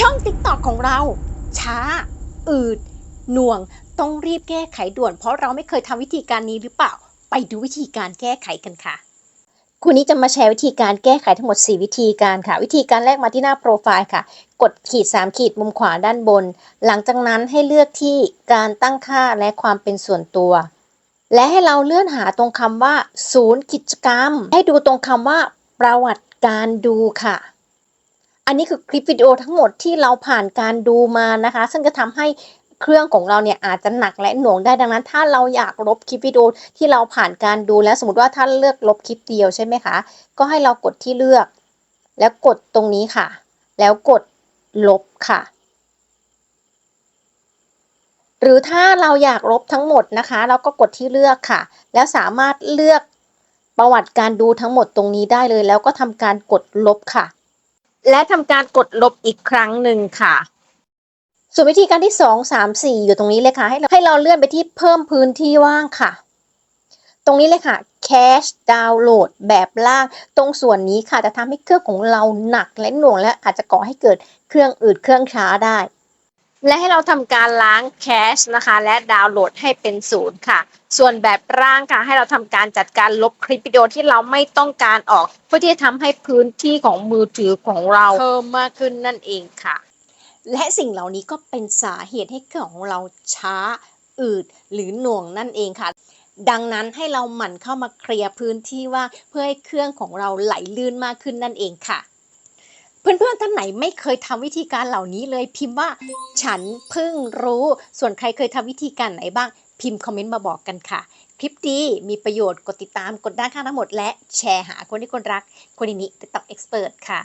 ช่อง TikTok ของเรา ช้า อืด หน่วง ต้องรีบแก้ไขด่วน เพราะเราไม่เคยทำวิธีการนี้หรือเปล่า ไปดูวิธีการแก้ไขกันค่ะคุณนี้จะมาแชร์วิธีการแก้ไขทั้งหมด 4 วิธีการค่ะ วิธีการแรกมาที่หน้าโปรไฟล์ค่ะ กดขีด 3 ขีดมุมขวาด้านบน หลังจากนั้นให้เลือกที่การตั้งค่าและความเป็นส่วนตัว และให้เราเลื่อนหาตรงคำว่า ศูนย์กิจกรรม ให้ดูตรงคำว่า ประวัติการดูค่ะ อันนี้คือคลิปวิดีโอทั้งหมดที่เราผ่านการดูมานะคะ ซึ่งจะทำให้เครื่องของเราเนี่ยอาจจะหนักและหน่วงได้ดังนั้น ถ้าเราอยากลบคลิปวิดีโอที่เราผ่านการดูแล้วสมมติว่าท่านเลือกลบคลิปเดียวใช่ไหมคะ ก็ให้เรากดที่เลือก แล้วกดตรงนี้ค่ะ แล้วกดลบค่ะ หรือถ้าเราอยากลบทั้งหมดนะคะ เราก็กดที่เลือกค่ะ แล้วสามารถเลือกประวัติการดูทั้งหมดตรงนี้ได้เลย แล้วก็ทำการกดลบค่ะ และทำการกดลบอีกครั้งหนึ่งค่ะ ส่วนวิธีการที่ 2 3 4 อยู่ตรงนี้เลยค่ะ ให้เราให้เราเลื่อนไปที่เพิ่มพื้นที่ว่างค่ะ ตรงนี้เลยค่ะ Cache Download แบบล่าง ตรงส่วนนี้ค่ะจะทำให้เครื่องของเราหนักและหน่วงและอาจจะก่อให้เกิดเครื่องอืดเครื่องช้าได้ และให้เราทำการล้างแคชนะคะ และดาวน์โหลดให้เป็นศูนย์ค่ะ ส่วนแบบร่างค่ะ ให้เราทำการจัดการลบคลิปวิดีโอที่เราไม่ต้องการออก เพื่อที่จะทำให้พื้นที่ของมือถือของเราเพิ่มมากขึ้นนั่นเองค่ะ และสิ่งเหล่านี้ก็เป็นสาเหตุให้เครื่องของเราช้า อืด หรือหน่วงนั่นเองค่ะดังนั้นให้เราหมั่นเข้ามาเคลียร์พื้นที่ว่างเพื่อให้เครื่องของเราไหลลื่นมากขึ้นนั่นเองค่ะ เพื่อนๆท่านไหนไม่เคยทำวิธีการเหล่านี้เลยพิมพ์ว่า ฉันเพิ่งรู้ ส่วนใครเคยทำวิธีการไหนบ้าง พิมพ์คอมเมนต์มาบอกกันค่ะ คลิปดีมีประโยชน์กดติดตามกดด้านข้างทั้งหมด และแชร์หาคนที่คนรักคนนี้ TikTok Expert ค่ะ